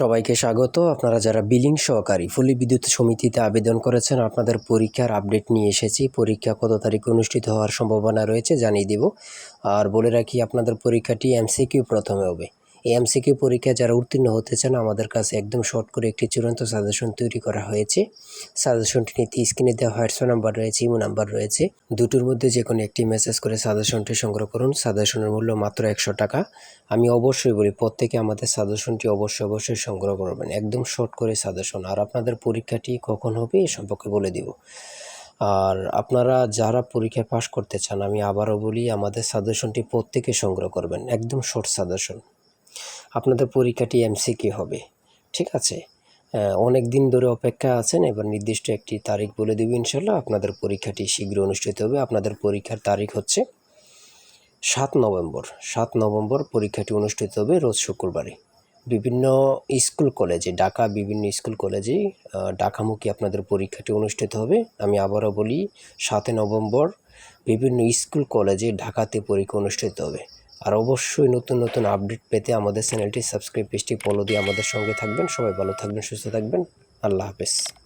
সবাইকে স্বাগত। আপনারা যারা বিলিং সহকারী ফুলি বিদ্যুৎ সমিতিতে আবেদন করেছেন, আপনাদের পরীক্ষার আপডেট নিয়ে এসেছি। পরীক্ষা কত তারিখে অনুষ্ঠিত হওয়ার সম্ভাবনা রয়েছে জানিয়ে দেব। আর বলে রাখি, আপনাদের পরীক্ষাটি এমসিকিউ প্রথমে হবে। এই এমসিকিউ পরীক্ষায় যারা উত্তীর্ণ হতে চান, আমাদের কাছে একদম শর্ট করে একটি চূড়ান্ত সাজেশন তৈরি করা হয়েছে। সাজেশনটি নিতে স্ক্রিনে দেওয়া হোয়াটসঅ্যাপ নাম্বার রয়েছে, ইমো নাম্বার রয়েছে। দুটোর মধ্যে যে কোনো একটি মেসেজ করে সাজেশনটি সংগ্রহ করুন। সাজেশনের মূল্য মাত্র একশো টাকা। আমি অবশ্যই বলি, প্রত্যেকে আমাদের সাজেশনটি অবশ্যই অবশ্যই সংগ্রহ করবেন। একদম শর্ট করে সাজেশন। আর আপনাদের পরীক্ষাটি কখন হবে, এ সম্পর্কে বলে দিব। আর আপনারা যারা পরীক্ষায় পাশ করতে চান, আমি আবারও বলি, আমাদের সাজেশনটি প্রত্যেকে সংগ্রহ করবেন। একদম শর্ট সাজেশন। আপনাদের পরীক্ষাটি এমসিকিউ হবে, ঠিক আছে? অনেক দিন ধরে অপেক্ষা আছেন, এবার নির্দিষ্ট একটি তারিখ বলে দেব ইনশাল্লাহ, আপনাদের পরীক্ষাটি শীঘ্র অনুষ্ঠিত হবে। আপনাদের পরীক্ষার তারিখ হচ্ছে সাত নভেম্বর। সাত নভেম্বর পরীক্ষাটি অনুষ্ঠিত হবে রোজ শুক্রবারে। বিভিন্ন স্কুল কলেজে, ঢাকা বিভিন্ন স্কুল কলেজে ঢাকামুখী আপনাদের পরীক্ষাটি অনুষ্ঠিত হবে। আমি আবারও বলি, সাতই নভেম্বর বিভিন্ন স্কুল কলেজে ঢাকাতে পরীক্ষা অনুষ্ঠিত হবে। আর অবশ্যই নতুন নতুন আপডেট পেতে আমাদের চ্যানেলটি সাবস্ক্রাইব পেজটি ফলো দিয়ে আমাদের সঙ্গে থাকবেন। সবাই ভালো থাকবেন, সুস্থ থাকবেন। আল্লাহ হাফেজ।